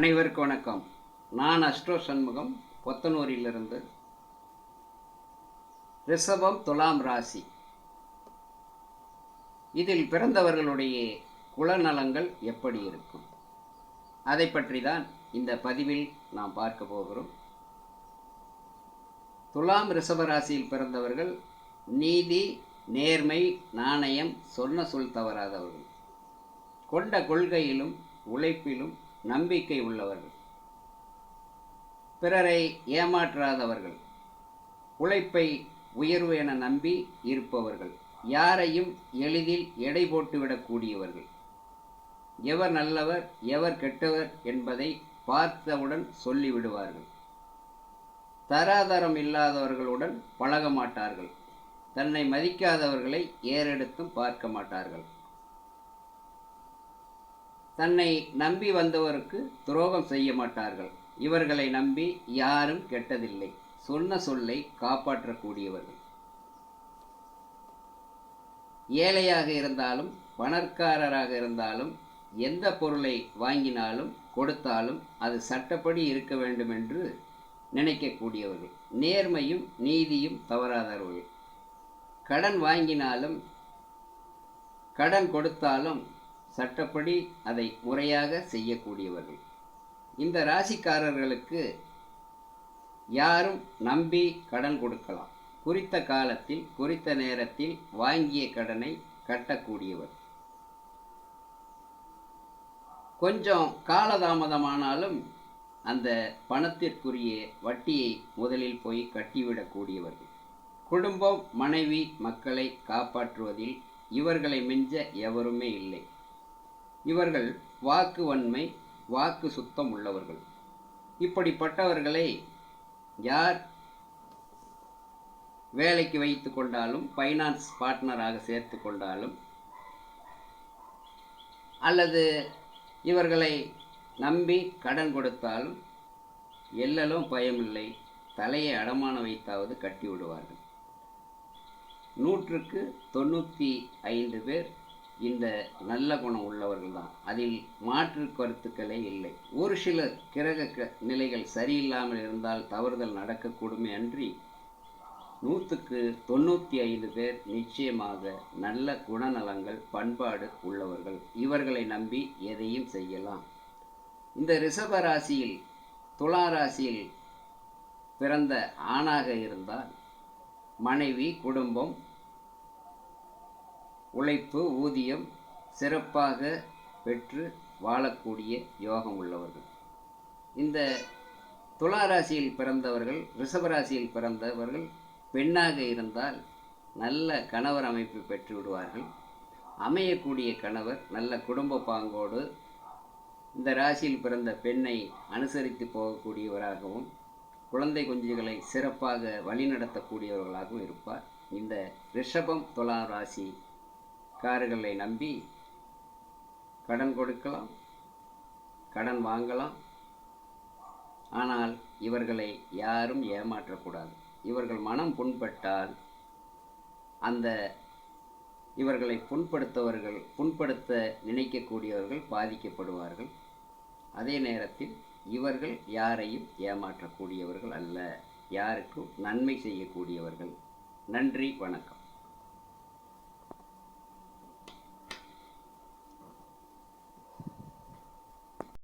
அனைவருக்கும் வணக்கம். நான் அஸ்ட்ரோ சண்முகம் பொத்தனூரிலிருந்து. ரிஷபம் துலாம் ராசி. இதில் பிறந்தவர்களுடைய குலநலங்கள் எப்படி இருக்கும்? அதை பற்றி தான் இந்த பதிவில் நாம் பார்க்க போகிறோம். துலாம் ரிஷப ராசியில் பிறந்தவர்கள் நீதி நேர்மை நாணயம் சொன்ன சொல் தவறாதவர்கள். கொண்ட கொள்கையிலும் உழைப்பிலும் நம்பிக்கை உள்ளவர்கள். பிறரை ஏமாற்றாதவர்கள். உழைப்பை உயர்வு என நம்பி இருப்பவர்கள். யாரையும் எளிதில் எடை போட்டுவிடக்கூடியவர்கள் எவர் நல்லவர் எவர் கெட்டவர் என்பதை பார்த்தவுடன் சொல்லிவிடுவார்கள். தராதரம் இல்லாதவர்களுடன் பழக மாட்டார்கள் தன்னை மதிக்காதவர்களை ஏறெடுத்தும் பார்க்க மாட்டார்கள் தன்னை நம்பி வந்தவருக்கு துரோகம் செய்ய மாட்டார்கள். இவர்களை நம்பி யாரும் கெட்டதில்லை. சொன்ன சொல்லை காப்பாற்றக்கூடியவர்கள். ஏழையாக இருந்தாலும் பணக்காரராக இருந்தாலும் எந்த பொருளை வாங்கினாலும் கொடுத்தாலும் அது சட்டப்படி இருக்க வேண்டும் என்று நினைக்கக்கூடியவர்கள். நேர்மையும் நீதியும் தவறாதவர்கள். கடன் வாங்கினாலும் கடன் கொடுத்தாலும் சட்டப்படி அதை முறையாக செய்யக்கூடியவர்கள். இந்த ராசிக்காரர்களுக்கு யாரும் நம்பி கடன் கொடுக்கலாம். குறித்த காலத்தில் குறித்த நேரத்தில் வாங்கிய கடனை கட்டக்கூடியவர். கொஞ்சம் காலதாமதமானாலும் அந்த பணத்திற்குரிய வட்டியை முதலில் போய் கட்டிவிடக்கூடியவர்கள். குடும்பம் மனைவி மக்களை காப்பாற்றுவதில் இவர்களை மிஞ்ச எவருமே இல்லை. இவர்கள் வாக்கு வன்மை வாக்கு சுத்தம் உள்ளவர்கள். இப்படிப்பட்டவர்களை யார் வேலைக்கு வைத்து கொண்டாலும் ஃபைனான்ஸ் பார்ட்னராக சேர்த்து கொண்டாலும் அல்லது இவர்களை நம்பி கடன் கொடுத்தாலும் எல்லலும் பயமில்லை தலையை அடமான வைத்தாவது கட்டி விடுவார்கள். நூற்றுக்கு தொண்ணூற்றி ஐந்து பேர் இந்த நல்ல குணம் உள்ளவர்கள் தான். அதில் மாற்று கருத்துக்களே இல்லை. ஒரு சில கிரக க- நிலைகள் சரியில்லாமல் இருந்தால் தவறுதல் நடக்கக்கூடுமே அன்றி நூற்றுக்கு தொண்ணூற்றி ஐந்து பேர் நிச்சயமாக நல்ல குணநலங்கள் பண்பாடு உள்ளவர்கள். இவர்களை நம்பி எதையும் செய்யலாம். இந்த ரிஷப ராசியில் துலா ராசியில் பிறந்த ஆணாக இருந்தால் மனைவி குடும்பம் உழைப்பு ஊதியம் சிறப்பாக பெற்று வாழக்கூடிய யோகம் உள்ளவர்கள். இந்த துளாராசியில் பிறந்தவர்கள் ரிஷபராசியில் பிறந்தவர்கள் பெண்ணாக இருந்தால் நல்ல கணவர் அமைப்பு பெற்று விடுவார்கள். அமையக்கூடிய கணவர் நல்ல குடும்ப பாங்கோடு இந்த ராசியில் பிறந்த பெண்ணை அனுசரித்து போகக்கூடியவராகவும் குழந்தை குஞ்சுகளை சிறப்பாக வழிநடத்தக்கூடியவர்களாகவும் இருப்பார். இந்த ரிஷபம் துலா ராசி கார்களை நம்பி கடன் கொடுக்கலாம் கடன் வாங்கலாம். ஆனால் இவர்களை யாரும் ஏமாற்றக்கூடாது. இவர்கள் மனம் புண்பட்டால் அந்த இவர்களை புண்படுத்தவர்கள் புண்படுத்த நினைக்கக்கூடியவர்கள் பாதிக்கப்படுவார்கள். அதே நேரத்தில் இவர்கள் யாரையும் ஏமாற்றக்கூடியவர்கள் அல்ல. யாருக்கும் நன்மை செய்யக்கூடியவர்கள். நன்றி வணக்கம்.